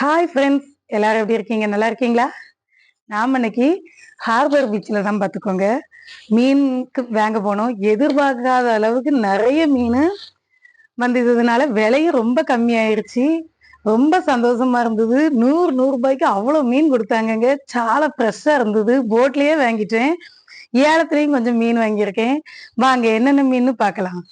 Hi friends எல்லாரும் எப்படி இருக்கீங்க? நல்லா இருக்கீங்களா? நாம் இன்னைக்கு ஹார்பர் பீச்சில் தான் பார்த்துக்கோங்க. மீனுக்கு வாங்க போனோம். எதிர்பார்க்காத அளவுக்கு நிறைய மீன் வந்ததுனால விலையும் ரொம்ப கம்மியாயிருச்சு. ரொம்ப சந்தோஷமா இருந்தது. நூறு நூறு ரூபாய்க்கு அவ்வளோ மீன் கொடுத்தாங்கங்க. சாலை ஃப்ரெஷ்ஷாக இருந்தது. போட்லேயே வாங்கிட்டேன். ஏலத்துலேயும் கொஞ்சம் மீன் வாங்கியிருக்கேன். வாங்க என்னென்ன மீன் பார்க்கலாம்.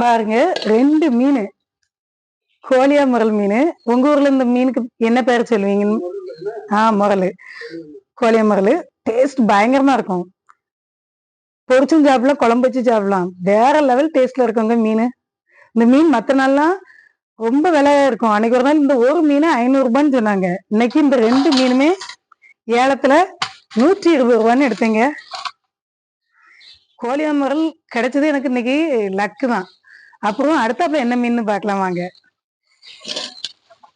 பாருங்க ரெண்டு மீன். கோழியா முரல் மீன். உங்க ஊர்ல இந்த மீனுக்கு என்ன பேர் சொல்லுவீங்க? ஆ முரல். கோழியா முரல். டேஸ்ட் பயங்கரமா இருக்கும். பொரிச்சும் சாப்பிடலாம் குழம்பு வச்சு சாப்பிடலாம். வேற லெவல் டேஸ்ட்ல இருக்குங்க மீன். இந்த மீன் மத்த நாள்லாம் ரொம்ப விலையா இருக்கும். அன்னைக்கு ஒரு நாள் இந்த ஒரு மீன் ஐநூறுபான்னு சொன்னாங்க. இன்னைக்கு இந்த ரெண்டு மீனுமே ஏலத்துல நூற்றி இருபது ரூபான்னு எடுத்தேங்க. கோழியா முரல் கிடைச்சது எனக்கு இன்னைக்கு லக்கு தான். அப்புறம் அடுத்தாப்புல என்ன மீன் பார்க்கலாம் வாங்க.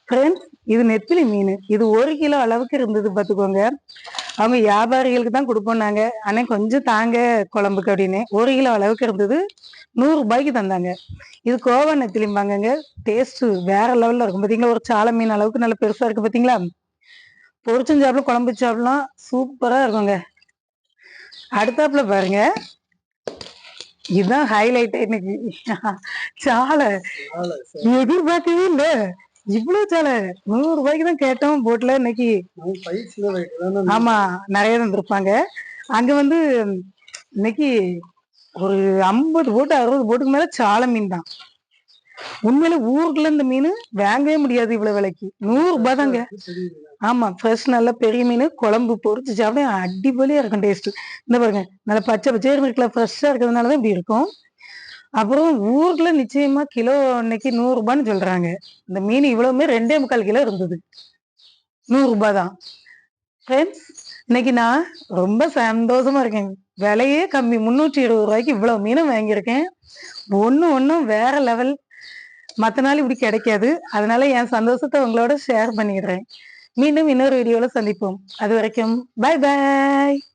ஃப்ரெண்ட்ஸ் இது நெத்திலி மீன். இது ஒரு கிலோ அளவுக்கு இருந்தது பார்த்துக்கோங்க. அவங்க வியாபாரிகளுக்கு தான் கொடுப்போம் ஆனால் கொஞ்சம் தாங்க குழம்புக்கு அப்படின்னு. ஒரு கிலோ அளவுக்கு இருந்தது. நூறு ரூபாய்க்கு தந்தாங்க. இது கோவா நெத்திலிம்பாங்கங்க டேஸ்ட் வேற லெவல்ல இருக்கும். பார்த்தீங்களா ஒரு சாலை மீன் அளவுக்கு நல்ல பெருசா இருக்கு பார்த்தீங்களா பொரிச்சும் சாப்பிடலாம் குழம்பு சாப்பிடலாம். சூப்பரா இருக்குங்க. அடுத்தாப்புல பாருங்க. இதுதான் ஹைலைட் இன்னைக்கு. சாலை. எதிர்பார்க்கவே இல்ல. இவ்வளவு சாலை. நூறு ரூபாய்க்கு தான் கேட்டோம் போட்ல இன்னைக்கு. ஆமா நிறைய தந்திருப்பாங்க அங்க வந்து இன்னைக்கு ஒரு ஐம்பது போட்டு அறுபது போட்டுக்கு மேல சாலை மீன் தான். உண்மையில ஊருக்குள்ள இந்த மீன் வாங்கவே முடியாது இவ்வளவு விலைக்கு. நூறு ரூபாய் தாங்க. ஆமா ஃப்ரெஷ் நல்ல பெரிய மீன் குழம்பு பொரிச்சு சாப்பிட அடிப்பொலியா இருக்கும் டேஸ்ட் இந்த பாருங்க நல்ல பச்சை பச்சை இருக்குல்ல ஃப்ரெஷ்ஷா இருக்கிறதுனாலதான் இப்படி இருக்கும். அப்புறம் ஊருக்குள்ள நிச்சயமா கிலோ இன்னைக்கு நூறு ரூபான்னு சொல்றாங்க. இந்த மீன் இவ்வளவுமே ரெண்டே முக்கால் கிலோ இருந்தது. நூறு ரூபாய் தான். ஃப்ரெண்ட்ஸ் இன்னைக்கு நான் ரொம்ப சந்தோஷமா இருக்கேன். விலையே கம்மி முன்னூற்றி இருபது ரூபாய்க்கு இவ்வளவு மீனும் வாங்கியிருக்கேன். ஒண்ணு ஒன்றும் வேற லெவல் மற்ற நாள் இப்படி கிடைக்காது. அதனால என் சந்தோஷத்தை உங்களோட ஷேர் பண்ணிடுறேன். மீண்டும் இன்னொரு வீடியோவில் சந்திப்போம். அது வரைக்கும் பாய் பாய்